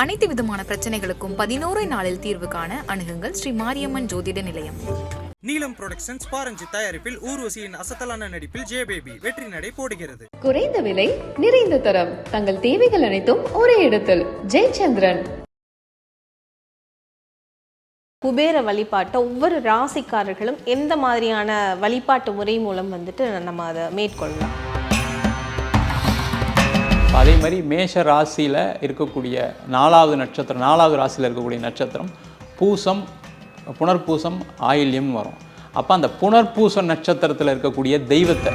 அனைத்து விதமான பிரச்சனைகளுக்கும் பதினோரு நாளில் தீர்வு காண அணுகுங்கள். ஸ்ரீ மாரியம்மன் ஜோதிட நிலையம். நீலம் புரொடக்ஷன்ஸ் பாரஞ்சி தயாரிப்பில் ஊர்வசியின் அசத்தலான நடிப்பில் ஜே பேபி வெற்றி நடை போடுகிறது. குறைந்த விலை நிறைந்த தரம். தங்கள் தேவைகள் அனைத்தும் ஒரே இடத்தில். ஜெயச்சந்திரன். குபேர வழிபாட்டை ஒவ்வொரு ராசிக்காரர்களும் எந்த மாதிரியான வழிபாட்டு முறை மூலம் வந்துட்டு நம்ம அதை மேற்கொள்ளலாம். அதே மாதிரி மேஷ ராசியில் இருக்கக்கூடிய நாலாவது நட்சத்திரம் நாலாவது ராசியில் இருக்கக்கூடிய நட்சத்திரம் பூசம் புனர்பூசம் ஆயில்யம் வரும். அப்போ அந்த புனர்பூசம் நட்சத்திரத்தில் இருக்கக்கூடிய தெய்வத்தை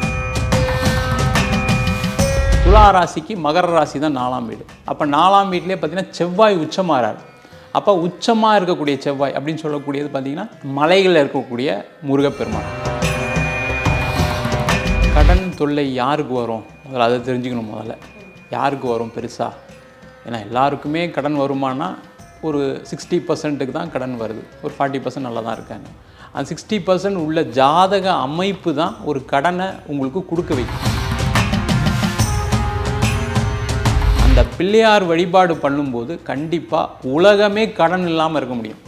துலா ராசிக்கு மகர ராசி தான் நாலாம் வீடு. அப்போ நாலாம் வீட்லேயே பார்த்தீங்கன்னா செவ்வாய் உச்சமாறார். அப்போ உச்சமாக இருக்கக்கூடிய செவ்வாய் அப்படின்னு சொல்லக்கூடியது பார்த்திங்கன்னா மலைகளில் இருக்கக்கூடிய முருகப்பெருமான். கடன் தொல்லை யாருக்கு வரும்? முதல்ல அதை தெரிஞ்சுக்கணும் முதல்ல. யாருக்கு வரும் பெருசாக ஏன்னா எல்லாருக்குமே கடன் வருமானா ஒரு சிக்ஸ்டி பர்சன்ட்டுக்கு தான் கடன் வருது. ஒரு ஃபார்ட்டி பர்சன்ட் நல்லா தான் இருக்காங்க. அந்த சிக்ஸ்டி பர்சன்ட் உள்ள ஜாதக அமைப்பு தான் ஒரு கடனை உங்களுக்கு கொடுக்க வைக்கும். அந்த பிள்ளையார் வழிபாடு பண்ணும்போது கண்டிப்பாக உலகமே கடன் இல்லாமல் இருக்க முடியும்.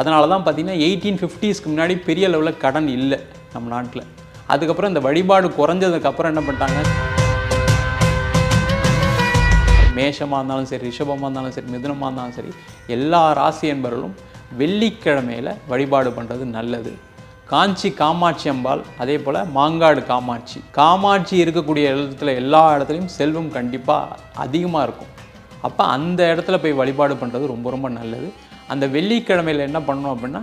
அதனால தான் பார்த்திங்கன்னா எயிட்டீன் ஃபிஃப்டிஸ்க்கு முன்னாடி பெரிய லெவலில் கடன் இல்லை நம்ம நாட்டில். அதுக்கப்புறம் இந்த வழிபாடு குறைஞ்சதுக்கப்புறம் என்ன பண்ணிட்டாங்க? மேஷமாக இருந்தாலும் சரி ரிஷபமாக இருந்தாலும் சரி மிதுனமாக இருந்தாலும் சரி எல்லா ராசி என்பவர்களும் வெள்ளிக்கிழமையில் வழிபாடு பண்ணுறது நல்லது. காஞ்சி காமாட்சி அம்பாள் அதே போல் மாங்காடு காமாட்சி. காமாட்சி இருக்கக்கூடிய இடத்துல எல்லா இடத்துலையும் செல்வம் கண்டிப்பாக அதிகமாக இருக்கும். அப்போ அந்த இடத்துல போய் வழிபாடு பண்ணுறது ரொம்ப ரொம்ப நல்லது. அந்த வெள்ளிக்கிழமையில் என்ன பண்ணணும் அப்படின்னா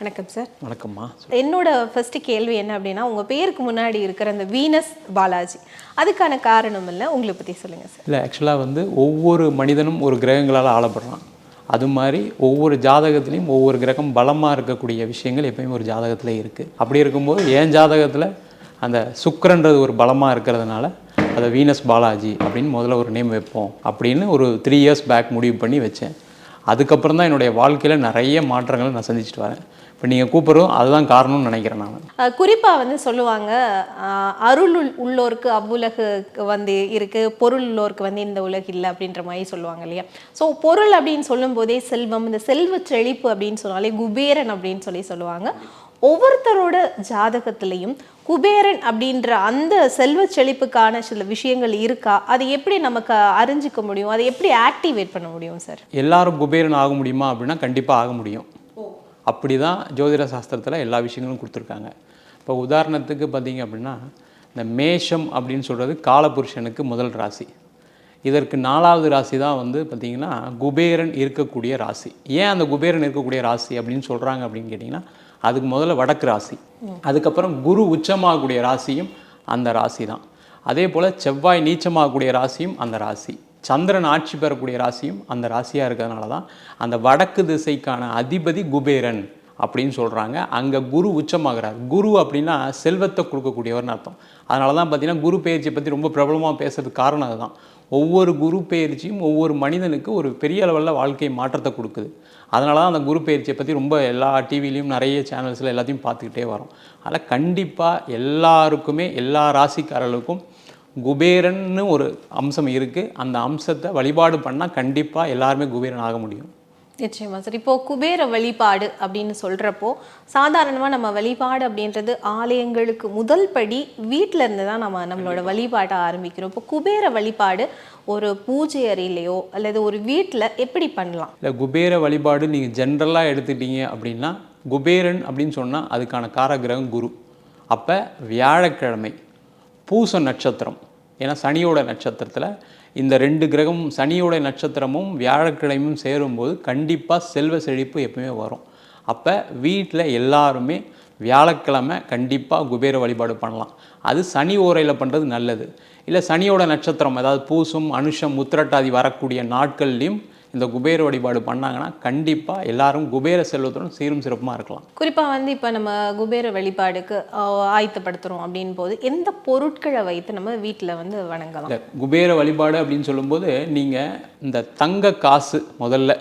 வணக்கம் சார் வணக்கம்மா. என்னோட ஃபர்ஸ்ட் கேள்வி என்ன அப்படின்னா உங்க பேருக்கு முன்னாடி இருக்கிற அந்த வீனஸ் பாலாஜி அதுக்கான காரணம் இல்லை உங்களை பத்தி சொல்லுங்க சார் இல்லை ஆக்சுவலாக வந்து ஒவ்வொரு மனிதனும் ஒரு கிரகங்களால் ஆளப்படுறான். அது மாதிரி ஒவ்வொரு ஜாதகத்துலேயும் ஒவ்வொரு கிரகம் பலமாக இருக்கக்கூடிய விஷயங்கள் எப்பயுமே ஒரு ஜாதகத்தில் இருக்குது அப்படி இருக்கும்போது என் ஜாதகத்தில் அந்த சுக்கிரன்றது ஒரு பலமாக இருக்கிறதுனால அதை வீனஸ் பாலாஜி அப்படின்னு முதல்ல ஒரு நேம் வைப்போம் அப்படின்னு ஒரு த்ரீ இயர்ஸ் பேக் முடிவு பண்ணி வச்சேன். அதுக்கப்புறம் தான் என்னுடைய வாழ்க்கையில் நிறைய மாற்றங்களை நான் சந்திச்சுட்டு வரேன். இப்போ நீங்கள் கூப்பிட்றதும் அதுதான் காரணம்னு நினைக்கிறேன் நான். அஹ் குறிப்பா வந்து சொல்லுவாங்க அருள் உள்- உள்ளோருக்கு அவ்வுலகு வந்து இருக்கு பொருள் உள்ளோருக்கு வந்து இந்த உலகு இல்லை அப்படின்ற மாதிரி சொல்லுவாங்க இல்லையா? ஸோ பொருள் அப்படின்னு சொல்லும் போதே செல்வம் இந்த செல்வ செழிப்பு அப்படின்னு சொன்னாலே குபேரன் அப்படின்னு சொல்லி சொல்லுவாங்க. ஒவ்வொருத்தரோட ஜாதகத்திலையும் குபேரன் அப்படின்ற அந்த செல்வ செழிப்புக்கான சில விஷயங்கள் இருக்கா? அது எப்படி நமக்கு அறிஞ்சிக்க முடியும்? அதை எப்படி ஆக்டிவேட் பண்ண முடியும் சார்? எல்லாரும் குபேரன் ஆக முடியுமா அப்படின்னா கண்டிப்பாக ஆக முடியும். அப்படி தான் ஜோதிட சாஸ்திரத்தில் எல்லா விஷயங்களும் கொடுத்துருக்காங்க. இப்போ உதாரணத்துக்கு பார்த்தீங்க அப்படின்னா இந்த மேஷம் அப்படின்னு சொல்கிறது காலபுருஷனுக்கு முதல் ராசி. இதற்கு நாலாவது ராசி தான் வந்து பார்த்திங்கன்னா குபேரன் இருக்கக்கூடிய ராசி. ஏன் அந்த குபேரன் இருக்கக்கூடிய ராசி அப்படின்னு சொல்கிறாங்க அப்படின்னு கேட்டிங்கன்னா அதுக்கு முதல்ல வடக்கு ராசி. அதுக்கப்புறம் குரு உச்சமாகக்கூடிய ராசியும் அந்த ராசி தான் அதே போல் செவ்வாய் நீச்சமாகக்கூடிய ராசியும் அந்த ராசி. சந்திரன் ஆட்சி பெறக்கூடிய ராசியும் அந்த ராசியாக இருக்கிறதுனால தான் அந்த வடக்கு திசைக்கான அதிபதி குபேரன் அப்படின்னு சொல்கிறாங்க அங்கே குரு உச்சமாகிறார். குரு அப்படின்னா செல்வத்தை கொடுக்கக்கூடியவர்னு அர்த்தம். அதனால தான் பார்த்தீங்கன்னா குரு பெயர்ச்சியை பற்றி ரொம்ப பிரபலமாக பேசுகிறதுக்கு காரணம் அதுதான். ஒவ்வொரு குரு பெயர்ச்சியும் ஒவ்வொரு மனிதனுக்கு ஒரு பெரிய அளவில் வாழ்க்கை மாற்றத்தை கொடுக்குது. அதனால தான் அந்த குரு பெயர்ச்சியை பற்றி ரொம்ப எல்லா டிவிலையும் நிறைய சேனல்ஸில் எல்லாத்தையும் பார்த்துக்கிட்டே வரோம். அதில் கண்டிப்பாக எல்லாருக்குமே எல்லா ராசிக்காரர்களுக்கும் குபேரன்னு ஒரு அம்சம் இருக்குது அந்த அம்சத்தை வழிபாடு பண்ணால் கண்டிப்பாக எல்லாருமே குபேரன் ஆக முடியும். நிச்சயமா சார். இப்போ குபேர வழிபாடு அப்படின்னு சொல்றப்போ சாதாரணமாக நம்ம வழிபாடு அப்படின்றது ஆலயங்களுக்கு முதல் படி வீட்டில இருந்து தான் நம்ம நம்மளோட வழிபாட்டை ஆரம்பிக்கிறோம். இப்போ குபேர வழிபாடு ஒரு பூஜை அறையிலையோ அல்லது ஒரு வீட்டில் எப்படி பண்ணலாம்? இல்லை குபேர வழிபாடு நீங்கள் ஜென்ரலாக எடுத்துட்டீங்க அப்படின்னா குபேரன் அப்படின்னு சொன்னால் அதுக்கான காரகிரகம் குரு. அப்போ வியாழக்கிழமை பூச நட்சத்திரம். ஏன்னா சனியோட நட்சத்திரத்தில் இந்த ரெண்டு கிரகமும் சனியோட நட்சத்திரமும் வியாழக்கிழமையும் சேரும்போது கண்டிப்பாக செல்வ செழிப்பு எப்பவுமே வரும். அப்போ வீட்டில் எல்லாருமே வியாழக்கிழமை கண்டிப்பாக குபேர வழிபாடு பண்ணலாம். அது சனி ஓரையில் பண்ணுறது நல்லது. இல்லை சனியோட நட்சத்திரம் அதாவது பூசம் அனுஷம் உத்திரட்டாதி வரக்கூடிய நாட்கள்லேயும் இந்த குபேர வழிபாடு பண்ணாங்கன்னா கண்டிப்பாக எல்லாரும் குபேர செல்வத்துடன் சீரும் சிறப்புமாக இருக்கலாம். குறிப்பா வந்து இப்போ நம்ம குபேர வழிபாடுக்கு ஆஹ், ஆயத்தப்படுத்துறோம் அப்படின் போது எந்த பொருட்களை வைத்து நம்ம வீட்டில் வந்து வணங்கலாம்? குபேர வழிபாடு அப்படின்னு சொல்லும்போது நீங்கள் இந்த தங்க காசு முதல்ல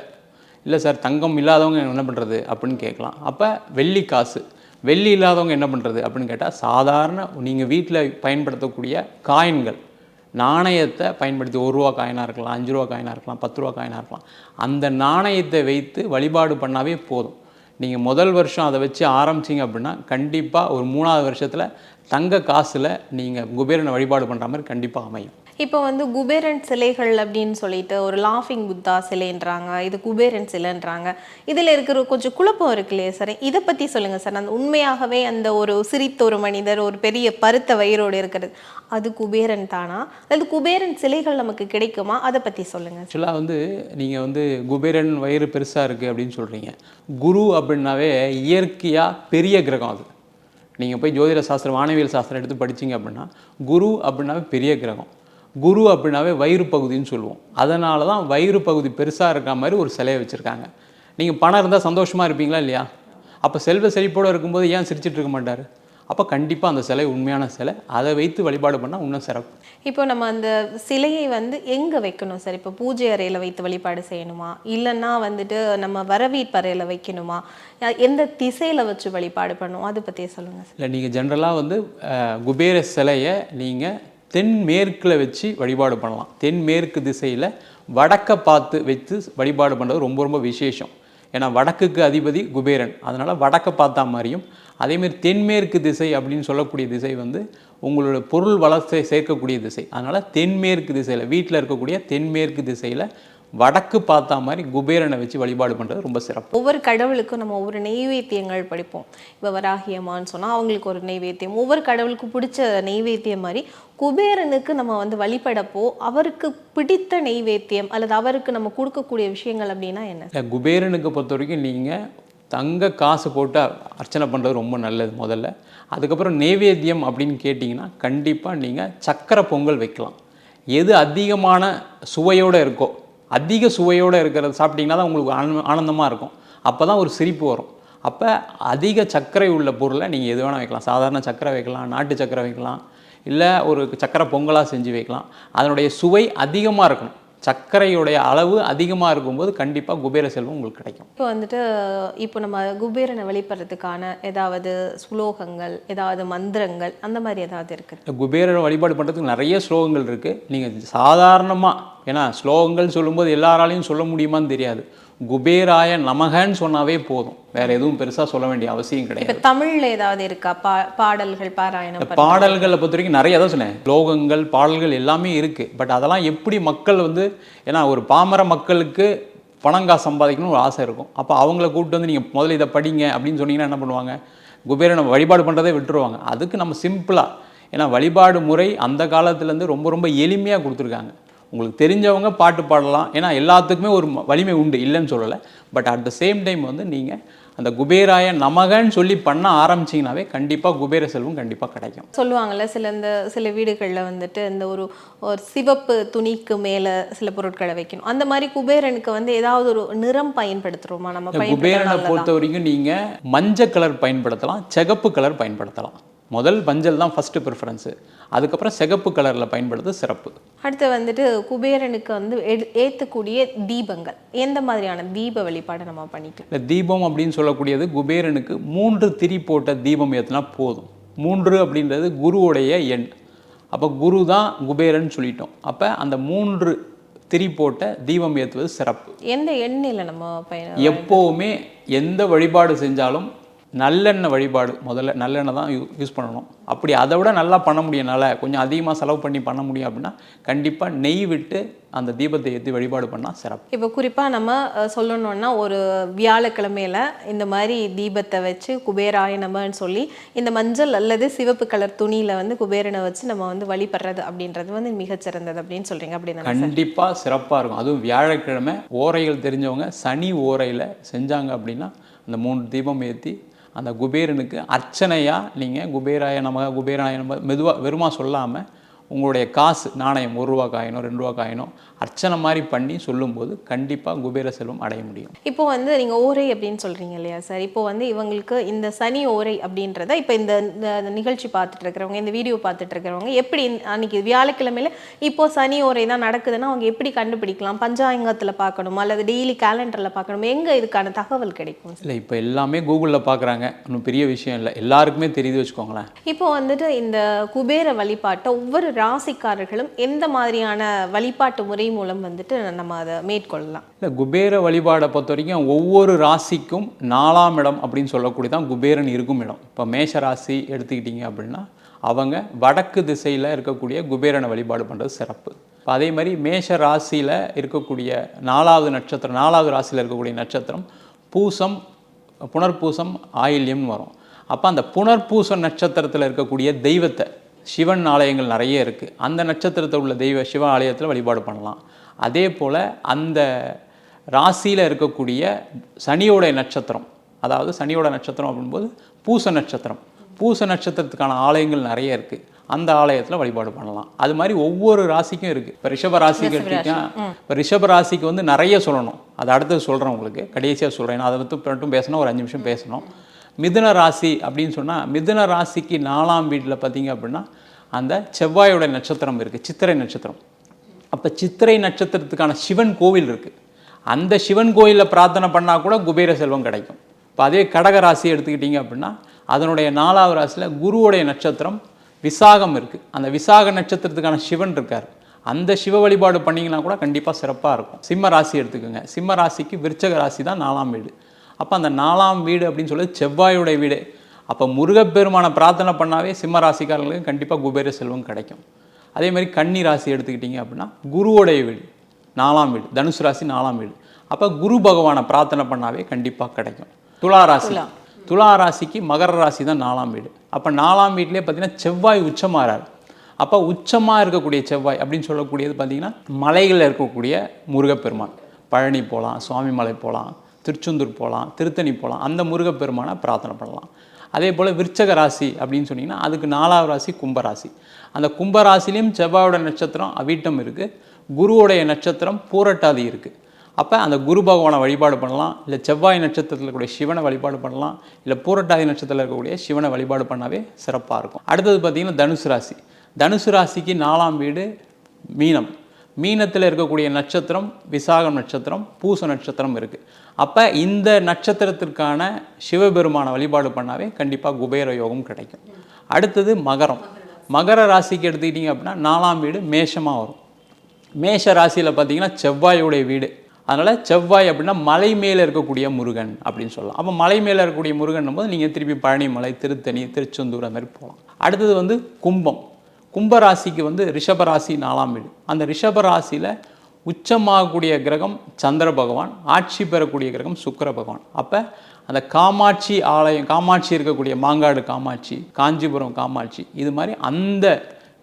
இல்லை சார் தங்கம் இல்லாதவங்க என்ன பண்ணுறது அப்படின்னு கேட்கலாம். அப்போ வெள்ளி காசு வெள்ளி இல்லாதவங்க என்ன பண்ணுறது அப்படின்னு கேட்டால் சாதாரண நீங்கள் வீட்டில் பயன்படுத்தக்கூடிய காயின்கள் நாணயத்தை பயன்படுத்தி ஒரு ரூபா காயினாக இருக்கலாம் அஞ்சு ரூபா காயினாக இருக்கலாம் பத்து ரூபா காயினாக இருக்கலாம். அந்த நாணயத்தை வைத்து வழிபாடு பண்ணாவே போதும். நீங்கள் முதல் வருஷம் அதை வச்சு ஆரம்பிச்சிங்க அப்படின்னா கண்டிப்பாக ஒரு மூணாவது வருஷத்தில் தங்க காசில் நீங்கள் குபேரனை வழிபாடு பண்ணுற மாதிரி கண்டிப்பாக அமையும். இப்போ வந்து குபேரன் சிலைகள் அப்படின்னு சொல்லிட்டு ஒரு லாஃபிங் புத்தா சிலைன்றாங்க இது குபேரன் சிலைன்றாங்க. இதில் இருக்கிற கொஞ்சம் குழப்பம் இருக்கு இல்லையா சார்? இதை பற்றி சொல்லுங்கள் சார். அந்த உண்மையாகவே அந்த ஒரு சிரித்த ஒரு மனிதர் ஒரு பெரிய பருத்த வயிறோடு இருக்கிறது அது குபேரன் தானா? அல்லது குபேரன் சிலைகள் நமக்கு கிடைக்குமா? அதை பற்றி சொல்லுங்கள் ஆக்சுவலாக வந்து நீங்கள் வந்து குபேரன் வயிறு பெருசாக இருக்குது அப்படின்னு சொல்கிறீங்க குரு அப்படின்னாவே இயற்கையாக பெரிய கிரகம் அது. நீங்கள் போய் ஜோதிட சாஸ்திரம் வானவியல் சாஸ்திரம் எடுத்து படிச்சீங்க அப்படின்னா குரு அப்படின்னாவே பெரிய கிரகம். குரு அப்படின்னாவே வயிறு பகுதின்னு சொல்லுவோம். அதனால தான் வயிறு பகுதி பெருசாக இருக்க மாதிரி ஒரு சிலையை வச்சுருக்காங்க. நீங்கள் பணம் இருந்தால் சந்தோஷமாக இருப்பீங்களா இல்லையா? அப்போ செல்வ செழிப்போடு இருக்கும்போது ஏன் சிரிச்சிட்டு இருக்க மாட்டார்? அப்போ கண்டிப்பாக அந்த சிலை உண்மையான சிலை. அதை வைத்து வழிபாடு பண்ணால் இன்னும் சிறப்பு. இப்போ நம்ம அந்த சிலையை வந்து எங்கே வைக்கணும் சார்? இப்போ பூஜை அறையில் வைத்து வழிபாடு செய்யணுமா? இல்லைன்னா வந்துட்டு நம்ம வரவேற்பறையில் வைக்கணுமா? எந்த திசையில் வச்சு வழிபாடு பண்ணணும் அதை பற்றி சொல்லுங்கள் சார். இல்லை நீங்கள் ஜென்ரலாக வந்து குபேர சிலையை நீங்கள் தென்மேற்கில் வச்சு வழிபாடு பண்ணலாம். தென்மேற்கு திசையில் வடக்கை பார்த்து வைத்து வழிபாடு பண்ணுறது ரொம்ப ரொம்ப விசேஷம். ஏன்னா வடக்குக்கு அதிபதி குபேரன். அதனால் வடக்கை பார்த்தா மாதிரியும் அதேமாரி தென்மேற்கு திசை அப்படின்னு சொல்லக்கூடிய திசை வந்து உங்களோட பொருள் வளர்ச்சி சேர்க்கக்கூடிய திசை. அதனால் தென்மேற்கு திசையில் வீட்டில் இருக்கக்கூடிய தென்மேற்கு திசையில் வடக்கு பார்த்தா மாதிரி குபேரனை வச்சு வழிபாடு பண்ணுறது ரொம்ப சிறப்பு. ஒவ்வொரு கடவுளுக்கும் நம்ம ஒவ்வொரு நெய்வேத்தியங்கள் படிப்போம். இப்போ வராகியம்மான்னு சொன்னால் அவங்களுக்கு ஒரு நெய்வேத்தியம். ஒவ்வொரு கடவுளுக்கு பிடிச்ச நெய்வேத்தியம் மாதிரி குபேரனுக்கு நம்ம வந்து வழிபடப்போ அவருக்கு பிடித்த நெய்வேத்தியம் அல்லது அவருக்கு நம்ம கொடுக்கக்கூடிய விஷயங்கள் அப்படின்னா என்ன? குபேரனுக்கு பொறுத்த வரைக்கும் நீங்கள் தங்க காசு போட்டு அர்ச்சனை பண்ணுறது ரொம்ப நல்லது முதல்ல. அதுக்கப்புறம் நெய்வேத்தியம் அப்படின்னு கேட்டிங்கன்னா கண்டிப்பாக நீங்கள் சக்கரை பொங்கல் வைக்கலாம். எது அதிகமான சுவையோடு இருக்கோ அதிக சுவையோடு இருக்கிறது சாப்பிட்டீங்கன்னா தான் உங்களுக்கு ஆன ஆனந்தமாக இருக்கும். அப்போ தான் ஒரு சிரிப்பு வரும். அப்போ அதிக சர்க்கரை உள்ள பொருளை நீங்கள் எது வேணால் வைக்கலாம். சாதாரண சர்க்கரை வைக்கலாம் நாட்டு சர்க்கரை வைக்கலாம் இல்லை ஒரு சர்க்கரை பொங்கலாக செஞ்சு வைக்கலாம். அதனுடைய சுவை அதிகமாக இருக்கணும். சர்க்கரையுடைய அளவு அதிகமாக இருக்கும்போது கண்டிப்பாக குபேர செல்வம் உங்களுக்கு கிடைக்கும். இப்போ வந்துட்டு இப்போ நம்ம குபேரனை வழிபடுறதுக்கான ஏதாவது ஸ்லோகங்கள் ஏதாவது மந்திரங்கள் அந்த மாதிரி ஏதாவது இருக்குது குபேரரை வழிபாடு பண்ணுறதுக்கு நிறைய ஸ்லோகங்கள் இருக்குது நீங்கள் சாதாரணமாக ஏன்னா ஸ்லோகங்கள் சொல்லும்போது எல்லாராலையும் சொல்ல முடியுமான்னு தெரியாது. குபேராய நமகன்னு சொன்னாவே போதும். வேற எதுவும் பெருசாக சொல்ல வேண்டிய அவசியம் கிடையாது. தமிழ்ல ஏதாவது இருக்கா? பா பாடல்கள் பாராயணம் பாடல்களை பொறுத்த வரைக்கும் நிறைய தான் சொன்னேன். ஸ்லோகங்கள் பாடல்கள் எல்லாமே இருக்குது பட் அதெல்லாம் எப்படி மக்கள் வந்து ஏன்னா ஒரு பாமர மக்களுக்கு பணம் காசு சம்பாதிக்கணும்னு ஒரு ஆசை இருக்கும். அப்போ அவங்கள கூப்பிட்டு வந்து நீங்கள் முதல்ல இதை படிங்க அப்படின்னு சொன்னீங்கன்னா என்ன பண்ணுவாங்க? குபேரனை வழிபாடு பண்ணுறதே விட்டுருவாங்க. அதுக்கு நம்ம சிம்பிளாக ஏன்னா வழிபாடு முறை அந்த காலத்துலேருந்து ரொம்ப ரொம்ப எளிமையாக கொடுத்துருக்காங்க. உங்களுக்கு தெரிஞ்சவங்க பாட்டு பாடலாம். ஏன்னா எல்லாத்துக்குமே ஒரு வலிமை உண்டு இல்லைன்னு சொல்லலை. But at the same time வந்து நீங்கள் அந்த குபேராய நமகன்னு சொல்லி பண்ண ஆரம்பிச்சிங்கனாவே கண்டிப்பாக குபேர செல்வம் கண்டிப்பாக கிடைக்கும். சொல்லுவாங்கல்ல சில இந்த சில வீடுகளில் வந்துட்டு இந்த ஒரு ஒரு சிவப்பு துணிக்கு மேலே சில பொருட்களை வைக்கணும். அந்த மாதிரி குபேரனுக்கு வந்து ஏதாவது ஒரு நிறம் பயன்படுத்துகிறோமா நம்ம குபேரனை பொறுத்த வரைக்கும் நீங்கள் மஞ்சள் கலர் பயன்படுத்தலாம் சிகப்பு கலர் பயன்படுத்தலாம். முதல் மஞ்சள் தான் ஃபஸ்ட்டு ப்ரிஃபரன்ஸு அதுக்கப்புறம் சிகப்பு கலரில் பயன்படுத்து சிறப்பு. அடுத்து வந்துட்டு குபேரனுக்கு வந்து ஏத்தக்கூடிய தீபங்கள். எந்த மாதிரியான தீப வழிபாடை நம்ம பண்ணிக்கலாம்? இந்த தீபம் அப்படின்னு சொல்லக்கூடியது குபேரனுக்கு மூன்று திரி போட்ட தீபம் ஏற்றினா போதும். மூன்று அப்படின்றது குருவுடைய எண். அப்போ குரு தான் குபேரன் சொல்லிட்டோம். அப்போ அந்த மூன்று திரி போட்ட தீபம் ஏற்றுவது சிறப்பு. எந்த எண்ணெயில் நம்ம பயன் எப்போவுமே எந்த வழிபாடு செஞ்சாலும் நல்லெண்ணெய் வழிபாடு முதல்ல நல்லெண்ணெய் தான் யூ யூஸ் பண்ணணும். அப்படி அதை விட நல்லா பண்ண முடியனால கொஞ்சம் அதிகமாக செலவு பண்ணி பண்ண முடியும் அப்படின்னா கண்டிப்பாக நெய் விட்டு அந்த தீபத்தை ஏற்றி வழிபாடு பண்ணால் சிறப்பு. இப்போ குறிப்பாக நம்ம அஹ், சொல்லணும்னா ஒரு வியாழக்கிழமையில இந்த மாதிரி தீபத்தை வச்சு குபேராய நமன்னு சொல்லி இந்த மஞ்சள் அல்லது சிவப்பு கலர் துணியில வந்து குபேரனை வச்சு நம்ம வந்து வழிபடுறது அப்படின்றது வந்து மிகச்சிறந்தது அப்படின்னு சொல்றீங்க. அப்படி தானே சார்? கண்டிப்பாக சிறப்பாக இருக்கும். அதுவும் வியாழக்கிழமை ஓரைகள் தெரிஞ்சவங்க சனி ஓரையில் செஞ்சாங்க அப்படின்னா அந்த மூணு தீபம் ஏற்றி அந்த குபேரனுக்கு அர்ச்சனையாக நீங்கள் குபேராய நமக குபேராய நம்ம மெதுவாக வெறுமா சொல்லாமல் உங்களுடைய காசு நாணயம் ஒரு ரூபா காயினோ ரெண்டு ரூபா காயினோ அர்ச்சனை மாதிரி பண்ணி சொல்லும்போது கண்டிப்பாக குபேர செல்வம் அடைய முடியும். இப்போ வந்து நீங்க ஓரை அப்படின்னு சொல்றீங்க இல்லையா சார்? இப்போ வந்து இவங்களுக்கு இந்த சனி ஓரை அப்படின்றத இப்போ இந்த நிகழ்ச்சி பார்த்துட்டு இருக்கிறவங்க இந்த வீடியோ பார்த்துட்டு இருக்கிறவங்க எப்படி அன்னைக்கு வியாழக்கிழமையில இப்போ சனி ஓரை தான் நடக்குதுன்னா அவங்க எப்படி கண்டுபிடிக்கலாம்? பஞ்சாங்கத்துல பார்க்கணுமா? அல்லது டெய்லி கேலண்டர்ல பார்க்கணுமா? எங்க இதுக்கான தகவல் கிடைக்கும் இல்லை இப்போ எல்லாமே கூகுளில் பார்க்குறாங்க. ஒன்றும் பெரிய விஷயம் இல்லை. எல்லாருக்குமே தெரியுது வச்சுக்கோங்களேன். இப்போ வந்துட்டு இந்த குபேர வழிபாட்டை ஒவ்வொரு ராசிக்காரர்களும் எந்த மாதிரியான வழிபாட்டு முறை மூலம் வந்துட்டு நம்ம அதை மேற்கொள்ளலாம். இல்லை குபேர வழிபாடை பொறுத்த வரைக்கும் ஒவ்வொரு ராசிக்கும் நாலாம் இடம் அப்படின்னு சொல்லக்கூடிய தான் குபேரன் இருக்கும் இடம். இப்போ மேஷ ராசி எடுத்துக்கிட்டிங்க அப்படின்னா அவங்க வடக்கு திசையில் இருக்கக்கூடிய குபேரனை வழிபாடு பண்ணுறது சிறப்பு. இப்போ அதே மாதிரி மேஷ ராசியில் இருக்கக்கூடிய நாலாவது நட்சத்திரம் நாலாவது ராசியில் இருக்கக்கூடிய நட்சத்திரம் பூசம் புனர்பூசம் ஆயில்யம்னு வரும். அப்போ அந்த புனர்பூச நட்சத்திரத்தில் இருக்கக்கூடிய தெய்வத்தை சிவன் ஆலயங்கள் நிறைய இருக்குது அந்த நட்சத்திரத்தில் உள்ள தெய்வ சிவ ஆலயத்தில் வழிபாடு பண்ணலாம். அதே போல் அந்த ராசியில் இருக்கக்கூடிய சனியோடைய நட்சத்திரம் அதாவது சனியோட நட்சத்திரம் அப்படின்போது பூச நட்சத்திரம். பூச நட்சத்திரத்துக்கான ஆலயங்கள் நிறைய இருக்குது அந்த ஆலயத்தில் வழிபாடு பண்ணலாம். அது மாதிரி ஒவ்வொரு ராசிக்கும் இருக்குது இப்போ ரிஷப ராசிக்கு எடுத்துக்கிட்டா இப்போ ரிஷப ராசிக்கு வந்து நிறைய சொல்லணும். அது அடுத்தது சொல்கிறேன் உங்களுக்கு. கடைசியாக சொல்கிறேன் அதை பற்றி மட்டும் பேசணும். ஒரு அஞ்சு நிமிஷம் பேசணும். மிதுன ராசி அப்படின்னு சொன்னால் மிதுன ராசிக்கு நாலாம் வீட்டில் பார்த்தீங்க அப்படின்னா அந்த செவ்வாயோட நட்சத்திரம் இருக்குது சித்திரை நட்சத்திரம். அப்போ சித்திரை நட்சத்திரத்துக்கான சிவன் கோவில் இருக்குது அந்த சிவன் கோயிலில் பிரார்த்தனை பண்ணால் கூட குபேர செல்வம் கிடைக்கும். இப்போ அதே கடக ராசி எடுத்துக்கிட்டிங்க அப்படின்னா அதனுடைய நாலாவது ராசியில் குருவுடைய நட்சத்திரம் விசாகம் இருக்குது அந்த விசாக நட்சத்திரத்துக்கான சிவன் இருக்கார். அந்த சிவ வழிபாடு பண்ணிங்கன்னா கூட கண்டிப்பாக சிறப்பாக இருக்கும். சிம்ம ராசி எடுத்துக்கோங்க. சிம்ம ராசிக்கு விருச்சக ராசி தான் நாலாம் வீடு. அப்போ அந்த நாலாம் வீடு அப்படின்னு சொல்லி செவ்வாயுடைய வீடு. அப்போ முருகப்பெருமானை பிரார்த்தனை பண்ணாவே சிம்ம ராசிக்காரங்களுக்கு கண்டிப்பாக குபேர செல்வம் கிடைக்கும். அதே மாதிரி கன்னி ராசி எடுத்துக்கிட்டிங்க அப்படின்னா குருவோடைய வீடு நாலாம் வீடு தனுசு ராசி நாலாம் வீடு. அப்போ குரு பகவானை பிரார்த்தனை பண்ணாவே கண்டிப்பாக கிடைக்கும். துலா ராசி. துலா. ராசிக்கு மகர ராசி தான் நாலாம் வீடு. அப்போ நாலாம் வீட்டிலே பார்த்தீங்கன்னா செவ்வாய் உச்சமாறார். அப்போ உச்சமாக இருக்கக்கூடிய செவ்வாய் அப்படின்னு சொல்லக்கூடியது பார்த்தீங்கன்னா மலைகளில் இருக்கக்கூடிய முருகப்பெருமான். பழனி போகலாம் சுவாமிமலை போகலாம் திருச்செந்தூர் போகலாம் திருத்தணி போகலாம் அந்த முருகப்பெருமானை பிரார்த்தனை பண்ணலாம். அதே போல் விருச்சக ராசி அப்படின்னு சொன்னிங்கன்னா அதுக்கு நாலாவது ராசி கும்பராசி அந்த கும்பராசிலையும் செவ்வாயோட நட்சத்திரம் அவிட்டம் இருக்குது குருவோடைய நட்சத்திரம் பூரட்டாதி இருக்குது அப்போ அந்த குரு பகவானை வழிபாடு பண்ணலாம் இல்லை செவ்வாய் நட்சத்திரத்தில் இருக்கக்கூடிய சிவனை வழிபாடு பண்ணலாம் இல்லை பூரட்டாதி நட்சத்திரத்தில் இருக்கக்கூடிய சிவனை வழிபாடு பண்ணாவே சிறப்பாக இருக்கும். அடுத்தது பார்த்திங்கன்னா தனுசு ராசி. தனுசு ராசிக்கு நாலாம் வீடு மீனம். மீனத்தில் இருக்கக்கூடிய நட்சத்திரம் விசாகம் நட்சத்திரம் பூச நட்சத்திரம் இருக்குது அப்போ இந்த நட்சத்திரத்திற்கான சிவபெருமான வழிபாடு பண்ணாவே கண்டிப்பாக குபேர யோகம் கிடைக்கும். அடுத்தது மகரம். மகர ராசிக்கு எடுத்துக்கிட்டிங்க அப்படின்னா நாலாம் வீடு மேஷமாக வரும். மேஷ ராசியில் பார்த்தீங்கன்னா செவ்வாயுடைய வீடு. அதனால் செவ்வாய் அப்படின்னா மலை மேலே இருக்கக்கூடிய முருகன் அப்படின்னு சொல்லலாம். அப்போ மலை மேலே இருக்கக்கூடிய முருகன் போது நீங்கள் திருப்பி பழனிமலை திருத்தணி திருச்செந்தூர் அந்த மாதிரி போகலாம். அடுத்தது வந்து கும்பம். கும்பராசிக்கு வந்து ரிஷபராசி நாலாம் வீடு. அந்த ரிஷபராசியில் உச்சமாகக்கூடிய கிரகம் சந்திர பகவான் ஆட்சி பெறக்கூடிய கிரகம் சுக்கிர பகவான். அப்போ அந்த காமாட்சி ஆலயம் காமாட்சி இருக்கக்கூடிய மாங்காடு காமாட்சி காஞ்சிபுரம் காமாட்சி இது மாதிரி அந்த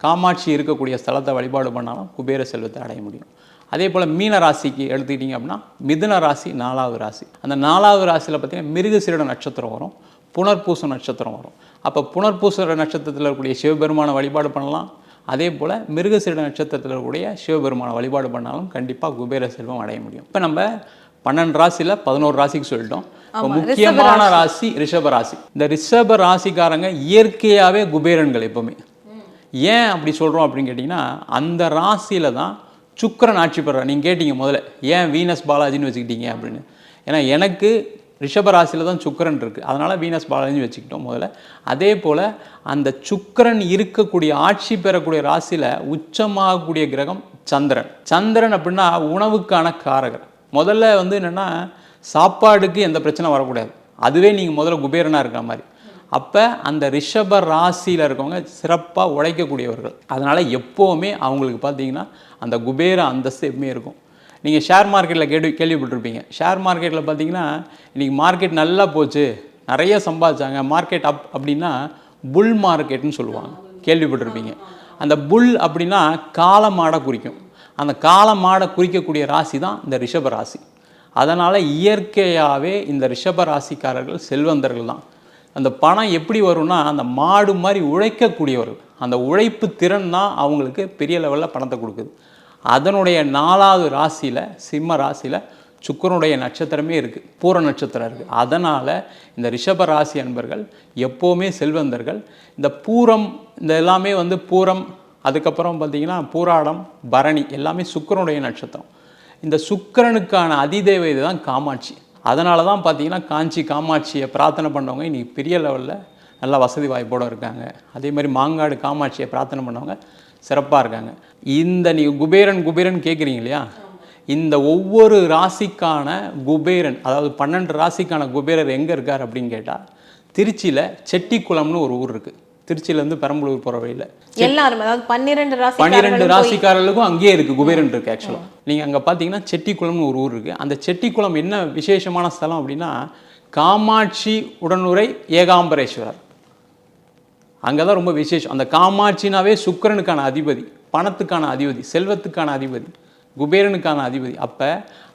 காமாட்சி இருக்கக்கூடிய ஸ்தலத்தை வழிபாடு பண்ணாலும் குபேர செல்வத்தை அடைய முடியும். அதே போல் மீன ராசிக்கு எடுத்துக்கிட்டிங்க அப்படின்னா மிதுன ராசி நாலாவது ராசி. அந்த நாலாவது ராசியில் பார்த்திங்கன்னா மிருகசீரட நட்சத்திரம் வரும். புனர்பூச நட்சத்திரம் வரும். அப்போ புனர்பூச நட்சத்திரத்தில் இருக்கக்கூடிய சிவபெருமானை வழிபாடு பண்ணலாம். அதே போல் மிருகசீரட நட்சத்திரத்தில் இருக்கக்கூடிய சிவபெருமானை வழிபாடு பண்ணாலும் கண்டிப்பாக குபேர செல்வம் அடைய முடியும். இப்போ நம்ம பன்னெண்டு ராசியில் பதினோரு ராசிக்கு சொல்லிட்டோம். முக்கியமான ராசி. ரிஷப ராசி. இந்த ரிஷப ராசிக்காரங்க இயற்கையாகவே குபேரன்கள் எப்பவுமே. ஏன் அப்படி சொல்கிறோம் அப்படின்னு கேட்டிங்கன்னா அந்த ராசியில் தான் சுக்கிரன் ஆட்சி பெறார். நீங்கள் கேட்டீங்க முதல்ல ஏன் வீனஸ் பாலாஜின்னு வச்சுக்கிட்டீங்க அப்படின்னு. ஏன்னா எனக்கு ரிஷபராசியில் தான் சுக்கரன் இருக்குது அதனால் வீனஸ் பாலாஜி வச்சுக்கிட்டோம் முதல்ல. அதே போல் அந்த சுக்கிரன் இருக்கக்கூடிய ஆட்சி பெறக்கூடிய ராசியில் உச்சமாகக்கூடிய கிரகம் சந்திரன். சந்திரன் அப்படின்னா உணவுக்கான காரகர். முதல்ல வந்து என்னென்னா சாப்பாடுக்கு எந்த பிரச்சனை வரக்கூடாது. அதுவே நீங்கள் முதல்ல குபேரனாக இருக்கிற மாதிரி. அப்போ அந்த ரிஷப ராசியில் இருக்கவங்க சிறப்பாக உழைக்கக்கூடியவர்கள். அதனால் எப்போவுமே அவங்களுக்கு பார்த்தீங்கன்னா அந்த குபேர அந்தஸ்து எப்பவுமே இருக்கும். நீங்கள் ஷேர் மார்க்கெட்டில் கேள்வி கேள்விப்பட்டிருப்பீங்க. ஷேர் மார்க்கெட்டில் பார்த்தீங்கன்னா இன்றைக்கி மார்க்கெட் நல்லா போச்சு. நிறைய சம்பாதிச்சாங்க. மார்க்கெட் அப் அப்படின்னா புல் மார்க்கெட்னு சொல்லுவாங்க. கேள்விப்பட்டிருப்பீங்க. அந்த புல் அப்படின்னா காலமாடை குறிக்கும். அந்த காலமாடை குறிக்கக்கூடிய ராசி தான் இந்த ரிஷப ராசி. அதனால் இயற்கையாகவே இந்த ரிஷப ராசிக்காரர்கள் செல்வந்தர்கள் தான். அந்த பணம் எப்படி வரும்னா அந்த மாடு மாதிரி உழைக்கக்கூடியவர்கள். அந்த உழைப்பு திறன் தான் அவங்களுக்கு பெரிய லெவலில் பணத்தை கொடுக்குது. அதனுடைய நாலாவது ராசியில் சிம்ம ராசியில் சுக்கரனுடைய நட்சத்திரமே இருக்குது பூர நட்சத்திரம் இருக்குது அதனால் இந்த ரிஷப ராசி அன்பர்கள் எப்போவுமே செல்வந்தர்கள் இந்த பூரம் இந்த எல்லாமே வந்து பூரம் அதுக்கப்புறம் பார்த்தீங்கன்னா பூராடம் பரணி எல்லாமே சுக்கிரனுடைய நட்சத்திரம். இந்த சுக்கிரனுக்கான அதிதேவை தான் காமாட்சி. அதனால தான் பார்த்தீங்கன்னா காஞ்சி காமாட்சியை பிரார்த்தனை பண்ணவங்க இன்றைக்கி பெரிய லெவலில் நல்ல வசதி வாய்ப்போடு இருக்காங்க. அதே மாதிரி மாங்காடு காமாட்சியை பிரார்த்தனை பண்ணவங்க சிறப்பாக இருக்காங்க. இந்த நீங்கள் குபேரன் குபேரன் கேட்குறீங்க இல்லையா? இந்த ஒவ்வொரு ராசிக்கான குபேரன் அதாவது பன்னெண்டு ராசிக்கான குபேரர் எங்கே இருக்கார் அப்படின்னு கேட்டால் திருச்சியில் செட்டிக்குளம்னு ஒரு ஊர் இருக்குது திருச்சியிலேருந்து பெரம்பலூர் போகிற வழியில். எல்லாரும் அதாவது பன்னிரெண்டு ராசி பன்னிரெண்டு ராசிக்காரர்களுக்கும் அங்கேயே இருக்குது குபேரன் இருக்குது ஆக்சுவலாக நீங்கள் அங்கே பார்த்தீங்கன்னா செட்டிக்குளம்னு ஒரு ஊர் இருக்குது அந்த செட்டிக்குளம் என்ன விசேஷமான ஸ்தலம் அப்படின்னா காமாட்சி உடனுரை ஏகாம்பரேஸ்வரர். அங்கே தான் ரொம்ப விசேஷம். அந்த காமாட்சினாவே சுக்கிரனுக்கான அதிபதி பணத்துக்கான அதிபதி செல்வத்துக்கான அதிபதி குபேரனுக்கான அதிபதி. அப்போ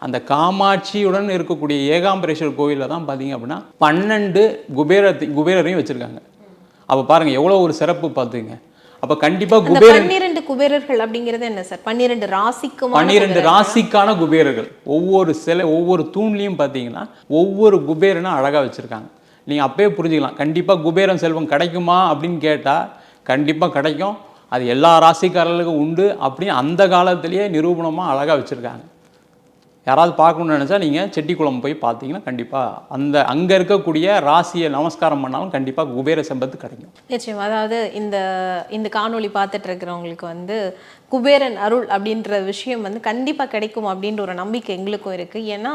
அந்த காமாட்சியுடன் இருக்கக்கூடிய ஏகாம்பரேஸ்வரர் கோயிலில் தான் பார்த்தீங்க அப்படின்னா பன்னெண்டு குபேரத்தை குபேரரையும் வச்சுருக்காங்க. அப்போ பாருங்கள் எவ்வளோ ஒரு சிறப்பு பார்த்துங்க அப்போ கண்டிப்பாக குபேரன் பன்னிரெண்டு குபேரர்கள் அப்படிங்கிறது என்ன சார்? பன்னிரெண்டு ராசிக்குமான பன்னிரெண்டு. ராசிக்கான குபேரர்கள். ஒவ்வொரு சிலை ஒவ்வொரு தூண்லையும் பார்த்தீங்கன்னா ஒவ்வொரு குபேரனும் அழகாக வச்சுருக்காங்க. நீங்கள் அப்போயே புரிஞ்சுக்கலாம். கண்டிப்பாக குபேரன் செல்வம் கிடைக்குமா அப்படின்னு கேட்டால் கண்டிப்பாக கிடைக்கும். அது எல்லா ராசிக்காரர்களுக்கும் உண்டு அப்படின்னு அந்த காலத்திலேயே நிரூபணமாக அழகாக வச்சுருக்காங்க. யாராவது பார்க்கணும்னு நினச்சா நீங்கள் செட்டிக்குளம் போய் பார்த்தீங்கன்னா கண்டிப்பாக அந்த அங்கே இருக்கக்கூடிய ராசியை நமஸ்காரம் பண்ணாலும் கண்டிப்பாக குபேர செம்பத்து கிடைக்கும். நிச்சயம். அதாவது இந்த இந்த காணொளி பார்த்துட்டு இருக்கிறவங்களுக்கு வந்து குபேரன் அருள் அப்படின்ற விஷயம் வந்து கண்டிப்பாக கிடைக்கும் அப்படின்ற ஒரு நம்பிக்கை எங்களுக்கும் இருக்குது ஏன்னா